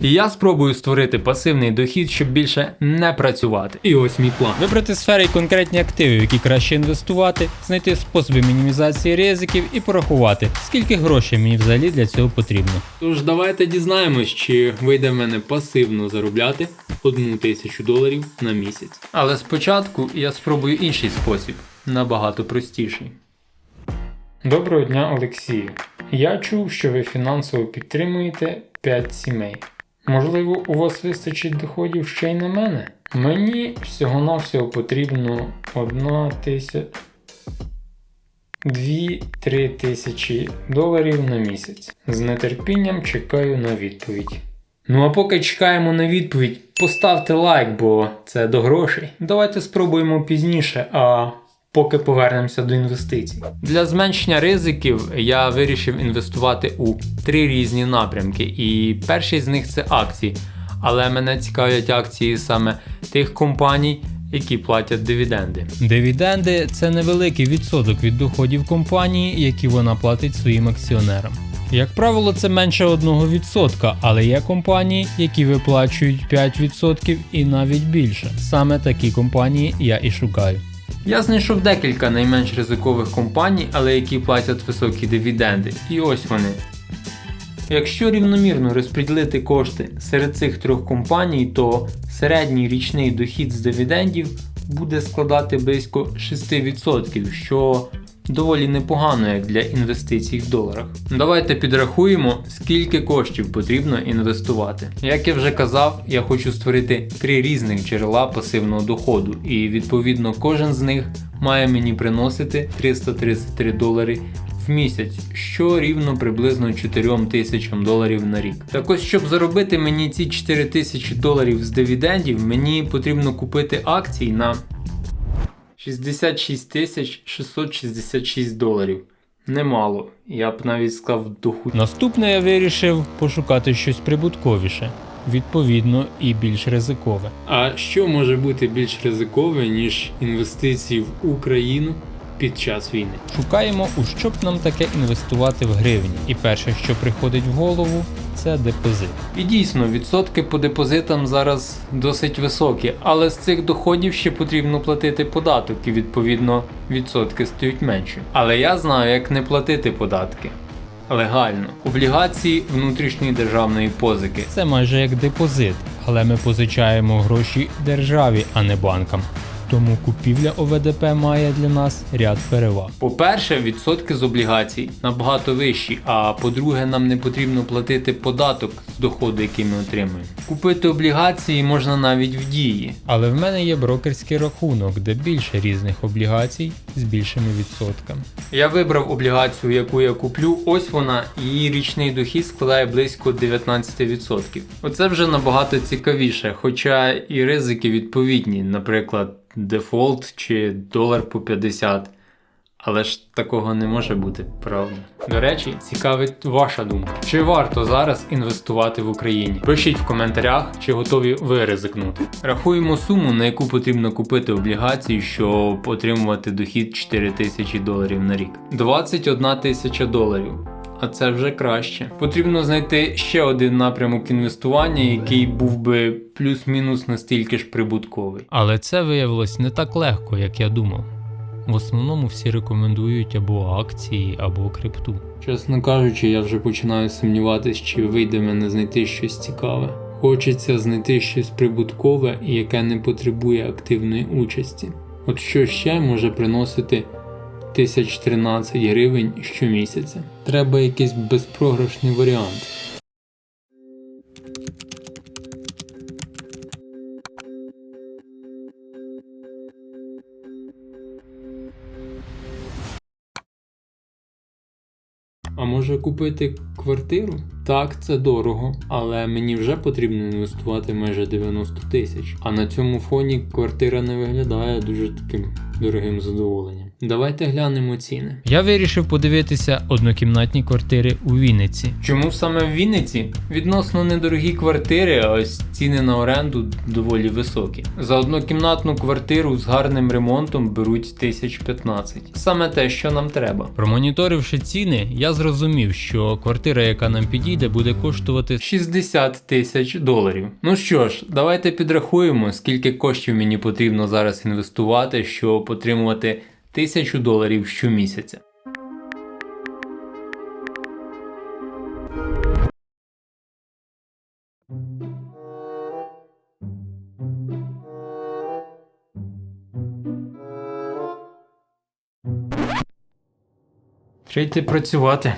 І я спробую створити пасивний дохід, щоб більше не працювати. І ось мій план. Вибрати сфери і конкретні активи, в які краще інвестувати, знайти способи мінімізації ризиків і порахувати, скільки грошей мені взагалі для цього потрібно. Тож давайте дізнаємось, чи вийде в мене пасивно заробляти одну тисячу доларів на місяць. Але спочатку я спробую інший спосіб, набагато простіший. Доброго дня, Олексію. Я чув, що ви фінансово підтримуєте 5 сімей. Можливо, у вас вистачить доходів ще й на мене? Мені всього-навсього потрібно одна тисяча. Дві-три тисячі доларів на місяць. З нетерпінням чекаю на відповідь. Ну а поки чекаємо на відповідь, поставте лайк, бо це до грошей. Давайте спробуємо пізніше, а поки повернемося до інвестицій. Для зменшення ризиків я вирішив інвестувати у три різні напрямки, і перший з них це акції. Але мене цікавлять акції саме тих компаній, які платять дивіденди. Дивіденди це невеликий відсоток від доходів компанії, які вона платить своїм акціонерам. Як правило, це менше 1%, але є компанії, які виплачують 5% і навіть більше. Саме такі компанії я і шукаю. Я знайшов декілька найменш ризикових компаній, але які платять високі дивіденди. І ось вони. Якщо рівномірно розподілити кошти серед цих трьох компаній, то середній річний дохід з дивідендів буде складати близько 6%, що доволі непогано як для інвестицій в доларах. Давайте підрахуємо, скільки коштів потрібно інвестувати. Як я вже казав, я хочу створити три різних джерела пасивного доходу, і відповідно кожен з них має мені приносити 333 долари місяць, що рівно приблизно 4 тисячам доларів на рік. Так ось, щоб заробити мені ці 4 тисячі доларів з дивідендів, мені потрібно купити акцій на 66 тисяч 666 доларів. Немало, я б навіть сказав доху. Наступне я вирішив пошукати щось прибутковіше, відповідно і більш ризикове. А що може бути більш ризикове, ніж інвестиції в Україну під час війни? Шукаємо, у що б нам таке інвестувати в гривні. І перше, що приходить в голову, це депозит. І дійсно, відсотки по депозитам зараз досить високі, але з цих доходів ще потрібно платити податок, і відповідно відсотки стають менші. Але я знаю, як не платити податки. Легально. Облігації внутрішньої державної позики. Це майже як депозит, але ми позичаємо гроші державі, а не банкам. Тому купівля ОВДП має для нас ряд переваг. По-перше, відсотки з облігацій набагато вищі, а по-друге, нам не потрібно платити податок з доходу, який ми отримуємо. Купити облігації можна навіть в дії. Але в мене є брокерський рахунок, де більше різних облігацій з більшими відсотками. Я вибрав облігацію, яку я куплю. Ось вона, її річний дохід складає близько 19%. Оце вже набагато цікавіше, хоча і ризики відповідні, наприклад, дефолт чи долар по 50. Але ж такого не може бути, правда. До речі, цікавить ваша думка. Чи варто зараз інвестувати в Україні? Пишіть в коментарях, чи готові ви ризикнути. Рахуємо суму, на яку потрібно купити облігації, щоб отримувати дохід 4 тисячі доларів на рік. 21 тисяча доларів. А це вже краще. Потрібно знайти ще один напрямок інвестування, який був би плюс-мінус настільки ж прибутковий. Але це виявилось не так легко, як я думав. В основному всі рекомендують або акції, або крипту. Чесно кажучи, я вже починаю сумніватись, чи вийде мене знайти щось цікаве. Хочеться знайти щось прибуткове і яке не потребує активної участі. От що ще може приносити 1013 гривень щомісяця. Треба якийсь безпрограшний варіант. А може купити квартиру? Так, це дорого, але мені вже потрібно інвестувати майже 90 тисяч. А на цьому фоні квартира не виглядає дуже таким дорогим задоволенням. Давайте глянемо ціни. Я вирішив подивитися однокімнатні квартири у Вінниці. Чому саме в Вінниці? Відносно недорогі квартири, а ось ціни на оренду доволі високі. За однокімнатну квартиру з гарним ремонтом беруть 1015. Саме те, що нам треба. Промоніторивши ціни, я зрозумів, що квартира, яка нам підійде, вийде, буде коштувати 60 тисяч доларів. Ну що ж, давайте підрахуємо, скільки коштів мені потрібно зараз інвестувати, щоб отримувати тисячу доларів щомісяця. Треба йти працювати.